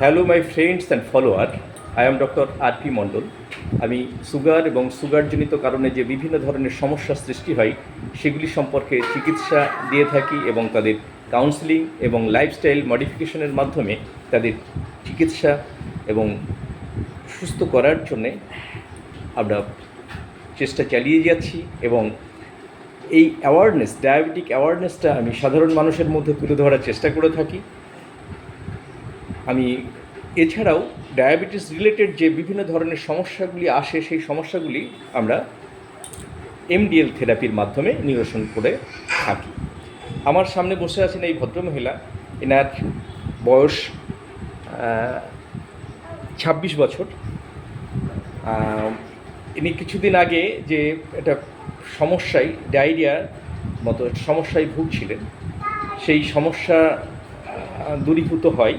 Hello my friends and follower I am doctor R P Mondal আমি sugar এবং সুগারজনিত কারণে যে বিভিন্ন ধরনের সমস্যার সৃষ্টি হয়, সেগুলি সম্পর্কে চিকিৎসা দিয়ে থাকি এবং তাদের কাউন্সেলিং এবং লাইফস্টাইল মডিফিকেশনের মাধ্যমে তাদের চিকিৎসা এবং সুস্থ করার জন্যে আমরা চেষ্টা চালিয়ে যাচ্ছি এবং এই অ্যাওয়ারনেস ডায়াবেটিক অ্যাওয়ারনেসটা আমি সাধারণ মানুষের মধ্যে তুলে ধরার চেষ্টা করে থাকি। আমি এছাড়াও ডায়াবেটিস রিলেটেড যে বিভিন্ন ধরনের সমস্যাগুলি আসে, সেই সমস্যাগুলি আমরা এমডিএল থেরাপির মাধ্যমে নিরসন করে থাকি। আমার সামনে বসে আছেন এই ভদ্রমহিলা। এনার বয়স ছাব্বিশ বছর। ইনি কিছুদিন আগে যে একটা সমস্যায়, ডায়রিয়ার মতো সমস্যায় ভুগছিলেন, সেই সমস্যা দূরীভূত হয়।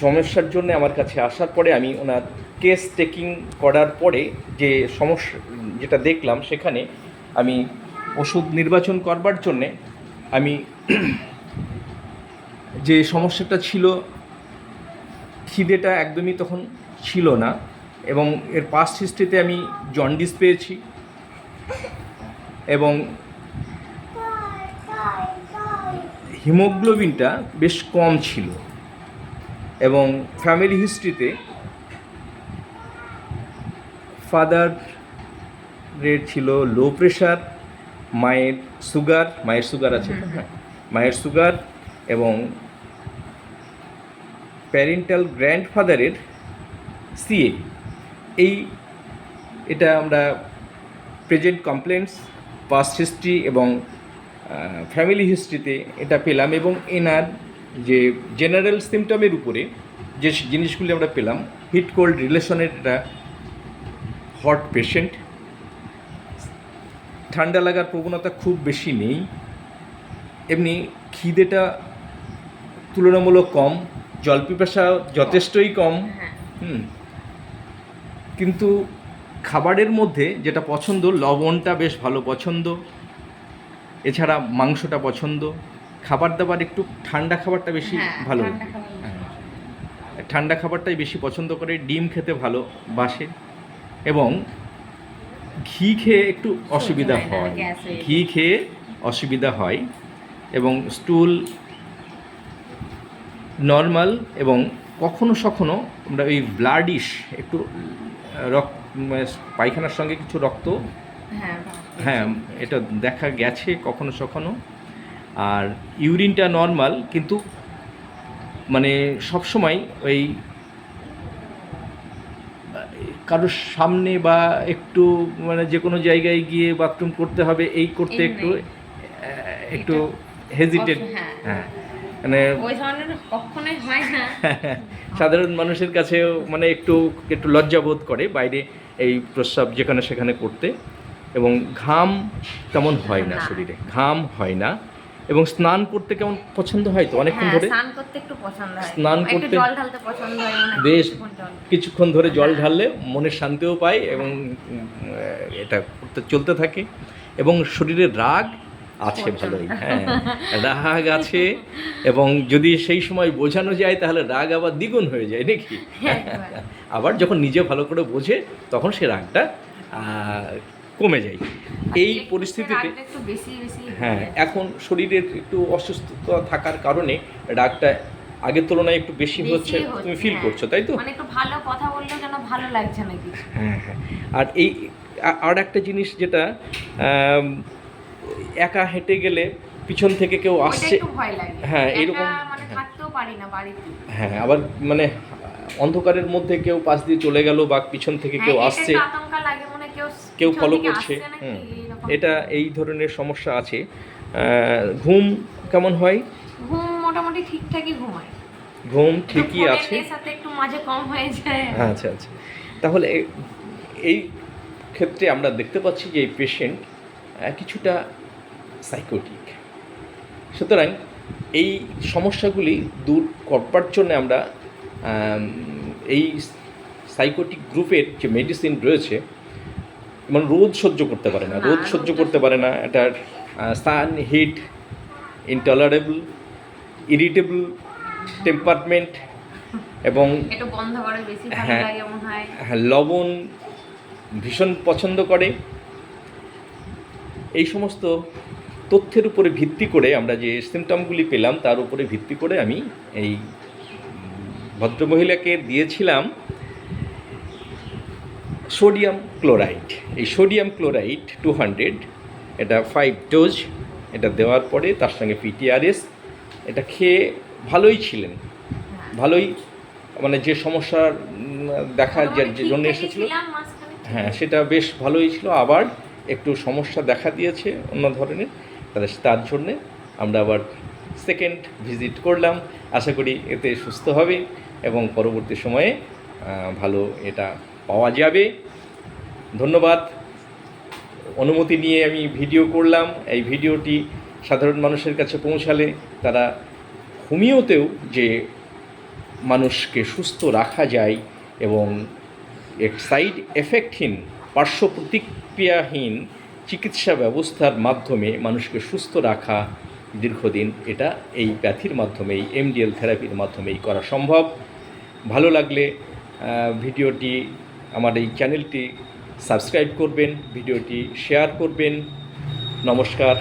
সমস্যার জন্য আমার কাছে আসার পরে আমি ওনার কেস টেকিং করার পরে যে সমস্যা, যেটা দেখলাম সেখানে আমি ওষুধ নির্বাচন করবার জন্যে আমি যে সমস্যাটা ছিল, খিদেটা একদমই তখন ছিল না এবং এর পাস্ট হিস্ট্রিতে আমি জন্ডিস পেয়েছি এবং হিমোগ্লোবিনটা বেশ কম ছিল। এবং ফ্যামিলি হিস্ট্রিতে ফাদার রেট ছিল লো প্রেশার মায়ের সুগার মায়ের সুগার আছে হ্যাঁ মায়ের সুগার এবং প্যারেন্টাল গ্র্যান্ডফাদারের সিএ এই এটা আমরা প্রেজেন্ট কমপ্লেন্টস পাস্ট হিস্ট্রি এবং ফ্যামিলি হিস্ট্রিতে এটা পেলাম এবং এনার যে জেনারেল সিমটমের উপরে যে জিনিসগুলি আমরা পেলাম হিট কোল্ড রিলেশনের এটা হট পেশেন্ট ঠান্ডা লাগার প্রবণতা খুব বেশি নেই, এমনি খিদেটা তুলনামূলক কম, জল পিপাসা যথেষ্টই কম, হুম, কিন্তু খাবারের মধ্যে যেটা পছন্দ, লবণটা বেশ ভালো পছন্দ, এছাড়া মাংসটা পছন্দ খাবার দাবার একটু ঠান্ডা খাবারটা বেশি হ্যাঁ, ভালো। ঠান্ডা হ্যাঁ। ঠান্ডা খাবারটাই বেশি পছন্দ করে ডিম খেতে ভালো বাসে এবং ঘি খেয়ে একটু অসুবিধা হয়। ঘি খেয়ে অসুবিধা হয় এবং স্টুল নর্মাল এবং কখনো সখনো আমরা ওই ব্লাডিশ একটু রক্ত পায়খানার সঙ্গে কিছু রক্ত হ্যাঁ হ্যাঁ এটা দেখা গেছে কখনো সখনো। আর ইউরিনটা নর্মাল কিন্তু মানে সবসময় ওই কারোর সামনে বা একটু মানে যে কোনো জায়গায় গিয়ে বাথরুম করতে হবে এই করতে একটু একটু হেজিটেট হ্যাঁ। হ্যাঁ। মানে ওই ধরনের কখনোই হয় না। সাধারণ মানুষের কাছেও মানে একটু একটু লজ্জাবোধ করে বাইরে এই প্রস্রাব যেখানে সেখানে করতে। এবং ঘাম তেমন হয় না। শরীরে। ঘাম হয় না। এবং স্নান করতে কেমন পছন্দ হয় তো অনেকক্ষণ হ্যাঁ ধরে স্নান করতে একটু পছন্দ হয় স্নান করতে- জল ঢালতে পছন্দ হয় বেশ কিছুক্ষণ ধরে জল হ্যাঁ। ঢাললে মনের শান্তিও পায় এবং এটা করতে চলতে থাকে এবং শরীরে রাগ আছে। ভালোই হ্যাঁ রাগ আছে এবং যদি সেই সময় বোঝানো যায় তাহলে রাগ আবার দ্বিগুণ হয়ে যায় নাকি। আবার যখন নিজে ভালো করে বোঝে তখন সে রাগটা কমে যায়। এই পরিস্থিতিতে হ্যাঁ এখন শরীরের একটু অসুস্থতা থাকার কারণে রাগটা আগের তুলনায় একটু বেশি হচ্ছে তুমি ফিল হ্যাঁ। করছ তাই তো? মানে একটু ভালো কথা বললেও যেন ভালো লাগছে না কিছু। হ্যাঁ হ্যাঁ। আর এই আর একটা জিনিস যেটা একা হেঁটে গেলে পিছন থেকে কেউ আসছে হ্যাঁ, এরকম- মানে বাড়িতে। হ্যাঁ আবার মানে অন্ধকারের মধ্যে কেউ পাশ দিয়ে চলে গেল বা পিছন থেকে কেউ হ্যাঁ, এটা আসছে একটু আতঙ্ক লাগে মনে হয় কেউ ফলো করছে। হুম। এটা এই ধরনের সমস্যা আছে। ঘুম কেমন হয়? ঘুম মোটামুটি ঠিকঠাকই ঘুমায়। ঘুম ঠিকই আছে। একটু মাঝে কম হয়ে যায়। আচ্ছা আচ্ছা। তাহলে এই ক্ষেত্রে আমরা দেখতে পাচ্ছি যে এই পেশেন্ট কিছুটা সাইকোটিক সুতরাং এই সমস্যাগুলি দূর করবার জন্য আমরা এই সাইকোটিক গ্রুপের যে মেডিসিন রয়েছে মানে রোদ সহ্য করতে পারে না রোদ সহ্য করতে পারে না এটার sun heat intolerable irritable temperament এবং হ্যাঁ। হয় হ্যাঁ, লবণ ভীষণ পছন্দ করে এই সমস্ত তথ্যের উপরে ভিত্তি করে আমরা যে সিমটমগুলি পেলাম তার উপরে ভিত্তি করে আমি এই ভদ্রমহিলাকে দিয়েছিলাম সোডিয়াম ক্লোরাইড। এই সোডিয়াম ক্লোরাইড টু হান্ড্রেড এটা ফাইভ ডোজ এটা দেওয়ার পরে তার সঙ্গে পিটিআরএস এটা খেয়ে ভালোই ছিলেন। ভালোই মানে যে সমস্যার দেখা যে যে জন্য এসেছিল হ্যাঁ সেটা বেশ ভালোই ছিল। আবার একটু সমস্যা দেখা দিয়েছে অন্য ধরনের তাহলে তার জন্যে আমরা আবার সেকেন্ড ভিজিট করলাম। আশা করি এতে সুস্থ হবে এবং পরবর্তী সময়ে ভালো এটা পাওয়া যাবে। ধন্যবাদ। অনুমতি নিয়ে আমি ভিডিও করলাম। এই ভিডিওটি সাধারণ মানুষের কাছে পৌঁছালে তারা হোমিওতেও যে মানুষকে সুস্থ রাখা যায় এবং এক সাইড এফেক্টহীন, পার্শ্ব প্রতিক্রিয়াহীন চিকিৎসা ব্যবস্থার মাধ্যমে মানুষকে সুস্থ রাখা দীর্ঘদিন এটা এই ব্যাধির মাধ্যমেই, এমডিএল থেরাপির মাধ্যমেই করা সম্ভব। ভালো লাগলে ভিডিওটি আমার এই চ্যানেলটি সাবস্ক্রাইব করবেন ভিডিওটি শেয়ার করবেন। নমস্কার।